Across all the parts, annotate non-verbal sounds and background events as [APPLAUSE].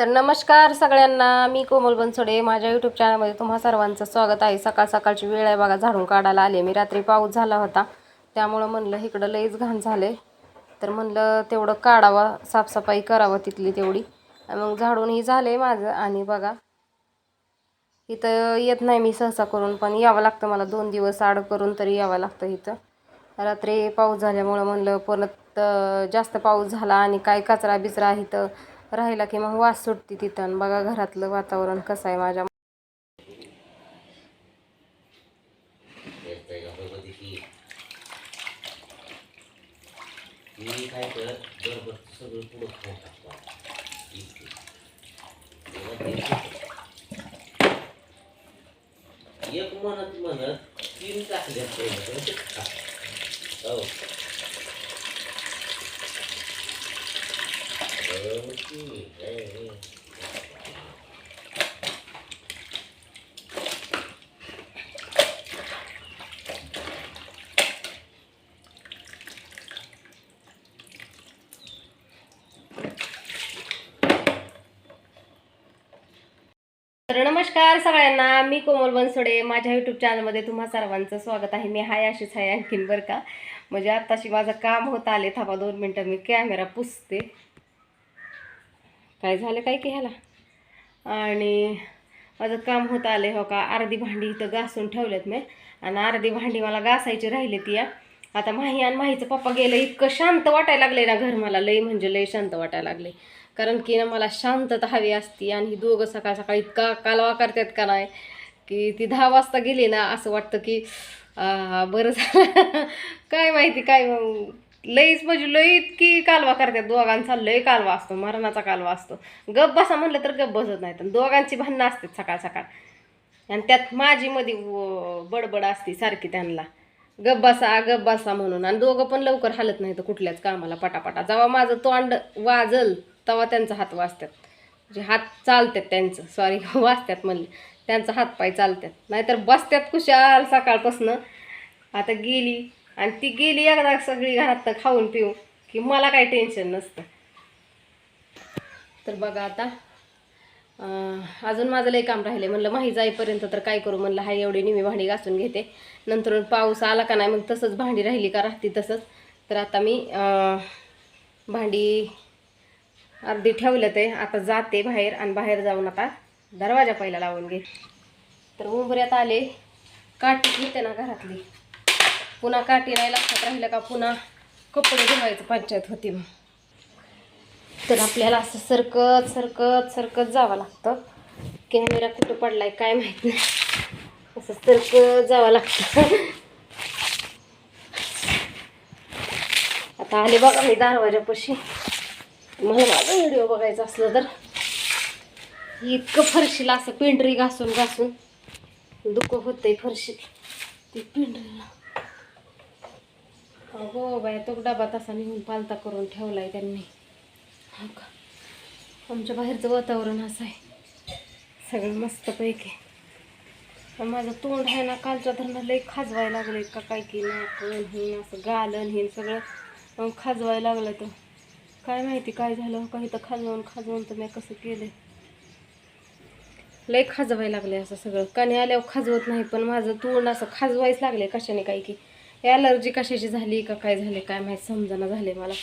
तर नमस्कार सगळ्यांना मी कोमल बनसोडे. माझ्या यूट्यूब चॅनलमध्ये तुम्हा सर्वांचं स्वागत आहे. सकाळ सकाळची वेळ आहे बघा झाडून काढायला आले. मी रात्री पाऊस झाला होता. त्यामुळं म्हणलं इकडं लईच घाण झाले. तर म्हणलं तेवढं काढावं साफसफाई करावं तिथली तेवढी. मग झाडूनही झाले माझं. आणि बघा इथं येत नाही मी सहसा करून पण यावं लागतं मला दोन दिवस आड करून तरी यावं लागतं इथं. रात्री पाऊस झाल्यामुळं म्हणलं परत जास्त पाऊस झाला आणि काय कचरा बिचरा इथं. राहिला की मग वास सुटते तिथं. बघा घरातलं वातावरण कसं आहे माझ्या एक म्हणत म्हणत तीन टाकले हो बरं की, हे, हे. तर नमस्कार सगळ्यांना मी कोमल बनसोडे. माझ्या यूट्यूब चॅनलमध्ये तुम्हा सर्वांचं स्वागत आहे. मी हाय अशीच आहे आणखीन बरं का? म्हणजे आत्ताशी माझं काम होत आले. थांबा दोन मिनटं मी कॅमेरा पुसते. काय झालं काय की ह्याला? आणि माझं काम होत आले हो का अर्धी भांडी इथं घासून ठेवलेत मी. आणि अर्धी भांडी मला घासायची राहिली ती या आता माही आणि माहीचं पप्पा गेलं इतकं शांत वाटायला लागले ना घर मला. लई म्हणजे लई शांत वाटायला लागले कारण की ना मला शांतता हवी असती आणि ही दोघं सकाळ सकाळी इतका कालवा करतात का नाही की ती दहा वाजता गेली ना असं वाटतं की बरं झालं. [LAUGHS] काय माहिती काय मग लईच म्हणजे लई इतकी कालवा करतात दोघांचा लई कालवा असतो मरणाचा कालवा असतो. गप बसा म्हणलं तर गप बसत नाहीत. आणि दोघांची भांडणं असतात सकाळ सकाळ. आणि त्यात माझी मध्ये बडबड असते सारखी त्यांना. गप बसा गप बसा म्हणून. आणि दोघं पण लवकर हालत नाही तर कुठल्याच कामाला पटापटा. जेव्हा माझं तोंड वाजल तेव्हा त्यांचा हात वाजतात. म्हणजे हात चालतात त्यांचं. सॉरी [LAUGHS] वाजतात म्हणले. त्यांचा हातपाय चालतात. नाहीतर बसतात कुशाल सकाळपासनं. आता गेली. आणि ती गेली एकदा सगळी घरात खाऊन पिऊ की मला काही टेन्शन नसतं. तर बघा आता अजून माझं लई काम राहिले म्हणलं माही जाईपर्यंत तर काय करू? म्हणलं हाय एवढी निमी भांडी घासून घेते. नंतर पाऊस आला का नाही मग तसंच भांडी राहिली का राहते तसंच. तर आता मी भांडी अर्धी ठेवलं ते आता जाते बाहेर आणि बाहेर जाऊन आता दरवाजा पहिला लावून घे तर उंबऱ्यात आले काठी घेते ना घरातली. पुन्हा काठी नाही लक्षात राहिलं का पुन्हा कपडे धुवायचं पंचायत होती मग तर आपल्याला असं सरकत सरकत सरकत जावं लागतं. कॅमेरा कुठं पडलाय काय माहीत नाही. असं सरकत जावं लागतं. आता आले बघा मी दरवाजापाशी. मला माझा व्हिडिओ बघायचा असलं तर. इतकं फरशीला असं पिंढरी घासून घासून. दुःख होतंय फरशी. ती पिंढरीला. अगो बाया तो डबा तसा निघून पालता करून ठेवलाय त्यांनी. हो का? आमच्या बाहेरचं वातावरण असं आहे. सगळं मस्तपैकी माझं तोंड आहे ना कालच्या धरणं लई खाजवायला लागले का काय की नाकण हे असं गालन हे सगळं खाजवायला लागलं तर. काय माहिती काय झालं हो काही तर खाजवून खाजवून तर मी कसं केलं लई खाजवायला लागले असं सगळं. काने आल्यावर खाजवत नाही पण माझं तोंड असं खाजवायच लागले कशाने काही की. ॲलर्जी कशाची झाली का काय झाले काय माहीत समजाना झाले मला.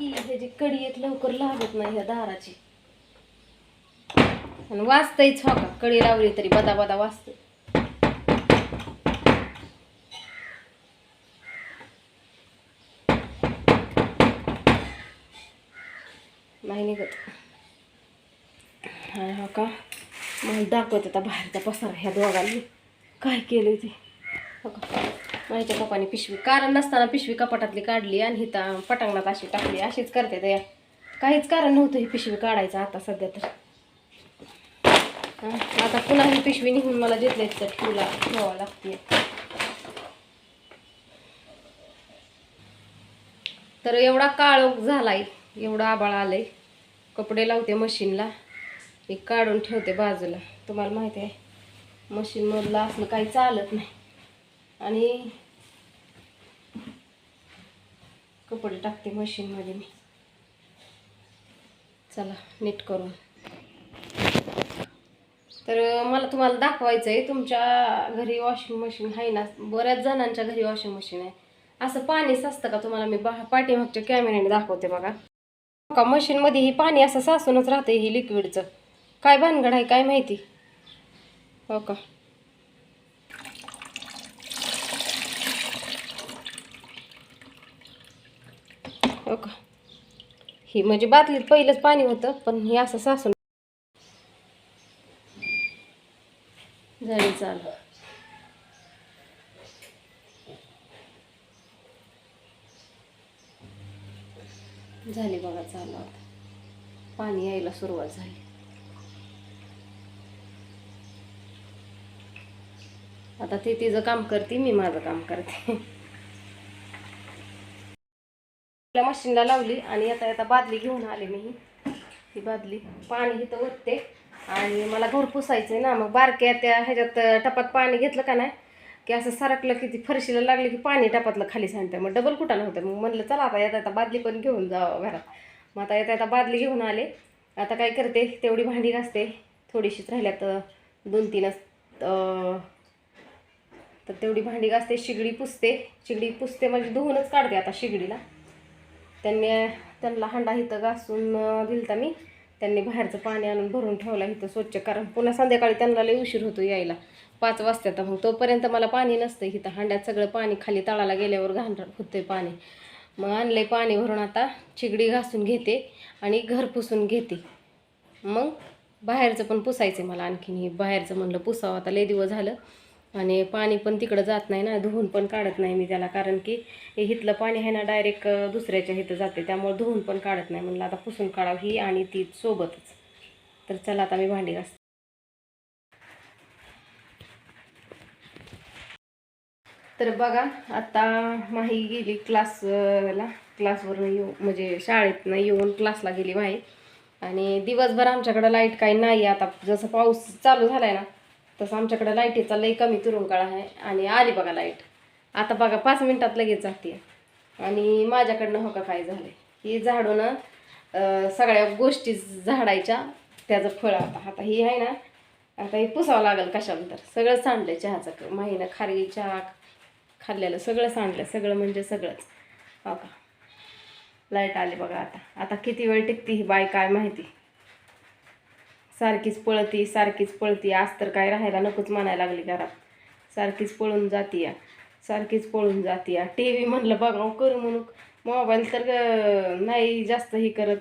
ह्याची कडी येत लवकर लागत नाही ह्या दाराची. आणि वाचतंयच हो का? कडी लावली तरी बदा बदा वाचतं नाही निघत. हा हो का? मला दाखवत आता बाहेरचा पसारा ह्या दोघांनी. काय केलं ते? माझ्या पप्पाने पिशवी? कारण नसताना पिशवी कपाटातली काढली आणि हिता पटांगणात अशी टाकली. अशीच करते त्या काहीच कारण नव्हतं ही पिशवी काढायचं आता सध्या तर. आता पुन्हा ही पिशवी निघून मला जिथल्या तिथं ठेवला ठेवावं लागते तर एवढा काळोख झालाय एवढा आबाळ आलाय. कपडे लावते मशीनला. मी काढून ठेवते बाजूला. तुम्हाला माहिती आहे मशीनमधलं असलं काही चालत नाही. आणि कपडे टाकते मशीनमध्ये मी. चला नीट करून. तर मला तुम्हाला दाखवायचं आहे तुमच्या घरी वॉशिंग मशीन आहे ना बऱ्याच जणांच्या घरी वॉशिंग मशीन आहे. असं पाणी साचतं का तुम्हाला? मी बा पाठीमागच्या कॅमेऱ्याने दाखवते बघा. का मशीनमध्ये ही पाणी असं सासूनच राहतं ही लिक्विडचं काय भानगड आहे काय माहिती? हो का? हो का? ही म्हणजे बाटलीत पहिलंच पाणी होतं पण हे असं सासून झाली चालू झाली बघा चालू आता. पाणी यायला सुरुवात झाली. आता ती तिचं काम करते मी माझं काम करते. [LAUGHS] मशीनला लावली आणि आता आता बादली घेऊन आले मी. ही. ती बादली पाणी इथं ओतते आणि मला घर पुसायचं आहे ना मग बारक्या त्या ह्याच्यात टपात पाणी घेतलं का नाही की असं सरकलं की ती फरशीला लागलं की पाणी टपातलं खाली सांगतं मग डबल कुठं होतं? मग म्हणलं चला आता येता येता बादली पण घेऊन जावं घरात. मग आता येता येता बादली घेऊन आले. आता काय करते तेवढी भांडी घासते. थोडीशीच राहिल्यात दोन तीनच तर तेवढी भांडी घासते शिगडी पुसते. शिगडी पुसते म्हणजे धुवूनच काढते आता शिगडीला. त्यांनी त्यांना हांडा इथं घासून दिलता मी. त्यांनी बाहेरचं पाणी आणून भरून ठेवला इथं स्वच्छ. कारण पुन्हा संध्याकाळी त्यांना लई उशीर होतो यायला. पाच वाजता मग तोपर्यंत मला पाणी नसतं इथं. हांड्यात सगळं पाणी खाली तळाला गेल्यावर घाण होतं पाणी. मग आणलंय पाणी भरून आता चिगडी घासून घेते आणि घर पुसून घेते. मग बाहेरचं पण पुसायचं मला आणखीन हे. बाहेरचं म्हणलं पुसावं. आता लई दिवस झालं. आणि पाणी पण तिकडं जात नाही ना धुवून पण काढत नाही मी त्याला. कारण की हिथलं इथलं पाणी आहे ना डायरेक्ट दुसऱ्याच्या इथं जाते. त्यामुळे धुवून पण काढत नाही. म्हणलं आता पुसून काढावं ही आणि ती सोबतच. तर चला आता मी भांडी घासते. तर बघा आता माही गेली क्लासला क्लासवरून येऊ म्हणजे शाळेतनं येऊन क्लासला गेली माही. आणि दिवसभर आमच्याकडं लाइट काही नाही. आता जसं पाऊस चालू झालाय ना तसं आमच्याकडं लाईटीचा लई कमी तुरुंकाळ आहे. आणि आली बघा लाइट आता बघा पाच मिनटात लगेच जाते. आणि माझ्याकडनं हो का काय झालं ही झाडून सगळ्या गोष्टी झाडायच्या. त्याचं फळ आता आता ही आहे ना आता हे पुसावं लागेल कशाला तर. सगळं सांडलं चहाचं. क- माहीनं खारगी चहा खाल्लेलं सगळं सांडलं सगळं म्हणजे सगळंच. हो का? लाइट आली बघा आता. आता किती वेळ टिकती ही बाय काय माहिती? सारखीच पळती सारखीच पळती. आज तर काय राहायला नकोच म्हणायला लागली घरात. सारखीच पळून जाती या सारखीच पळून जाती या टी व्ही म्हणलं बघावं हो, करू म्हणून मोबाईल तर नाही जास्त हे करत.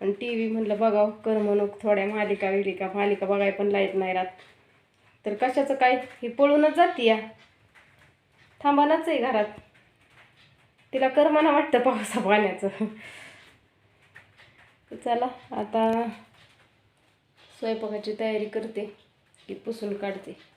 आणि टी व्ही म्हणलं बघावं हो, कर म्हणून थोड्या मालिका विलिका मालिका बघाय पण लाइट नाही राहत. तर कशाचं काय? ही पळूनच जाती या थांबानाच आहे घरात. तिला कर म्हणा वाटतं पावसा पाण्याचं. [LAUGHS] चला आता स्वयंपाकाची तयारी करते की पुसून काढते.